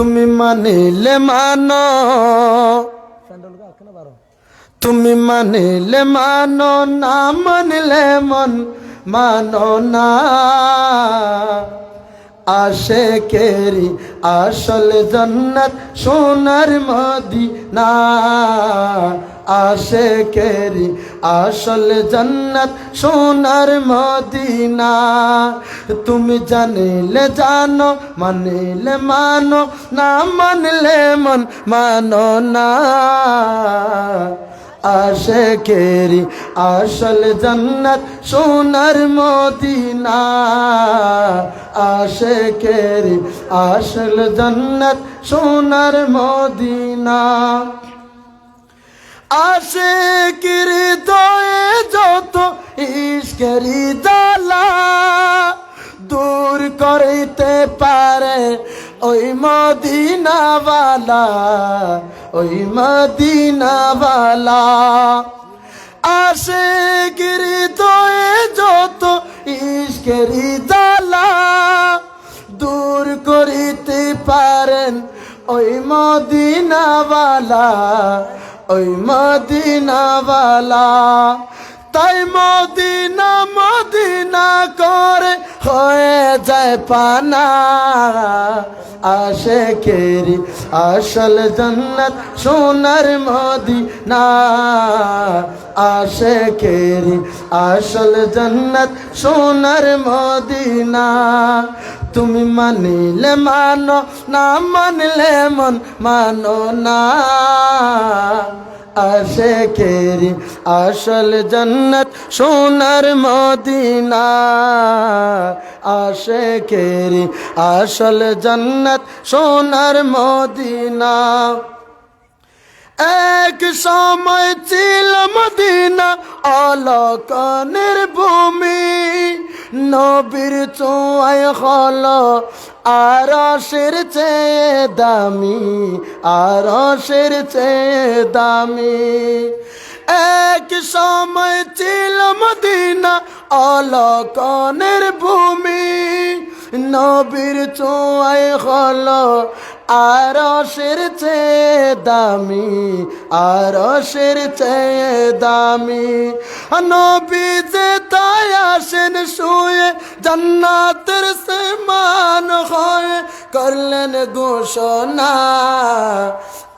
তুমি মানিলে মানো। তুমি মানিলে মানো না মানিলে মন মানো না। আশে কেরি আসল জন্নত সোনার মদিনা। আশে কেরি আসল জন্নত সোনার মদিনা। তুমি জানিলে জানো, মানিলে মানো, না মানলে মন মানো না। আশে কেরি আসল জন্নত সোনার মদিনা। আশে কেরি আসল জন্নত সোনার মদিনা। আশে কিরি দয়ে যত ইস্কেরি জালা দূর করিতে পারে ওই মদিনাওয়ালা। ওই মদিনাওয়ালা। আসে গিরি দয়ে যত ইস্কেরি জালা দূর করিতে পারেন ওই মদিনাওয়ালা ওই মদিনাওয়ালা। তাই মদিনা মদিনা করে হয়ে যায় পানা। আশে কেরি আসল জন্নত সোনার মদিনা। আশে কেরি আসল জন্নত সোনার মদিনা। তুমি মানিলে মানো না, মানলে মন মানো না। আশে কেরি আসল জন্নত সোনার মদিনা। আশে কেরি আসল জন্নত সোনার মদিনা। এক সময় ছিল মদিনা অলকনের ভূমি, নবীর চোয়াই হল আরশের চেয়ে দামি, আরশের চেয়ে দামি। এক সময় ছিল মদিনা অলকনের ভূমি। নবীর চোয়াই হল আরশের চেয়ে দামি, আরশের চেয়ে দামি। নবী যে তাই আসেন শুয়ে জান্নাতের সমান হয়ে করলেন ঘোষণা।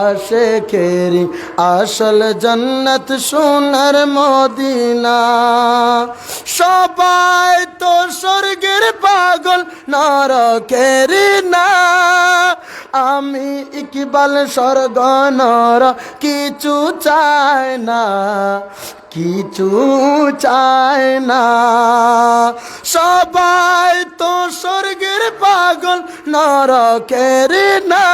আশে কেরি আসল জন্নত সোনার মদিনা। সবাই তো স্বর্গের পাগল, নরকেরি না। আমি ইকবাল স্বর্গ, নর কিছু চাই না, কিছু চায় না। সবাই তো স্বর্গের পাগল, নরকের না।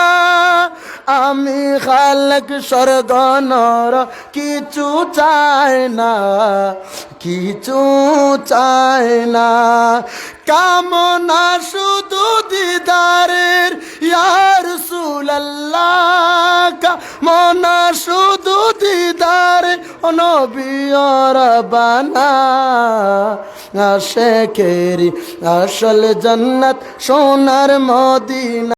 আমি খালক, স্বর্গ, নর, কিছু চায় না, কিছু চায় না। কামনা শুধু দিদারের ইয়ার সুল্লাহ কামনা শুধু দিদার নবিয়র বানা আশে কেরি আসল জন্নত সোনার মদিনা।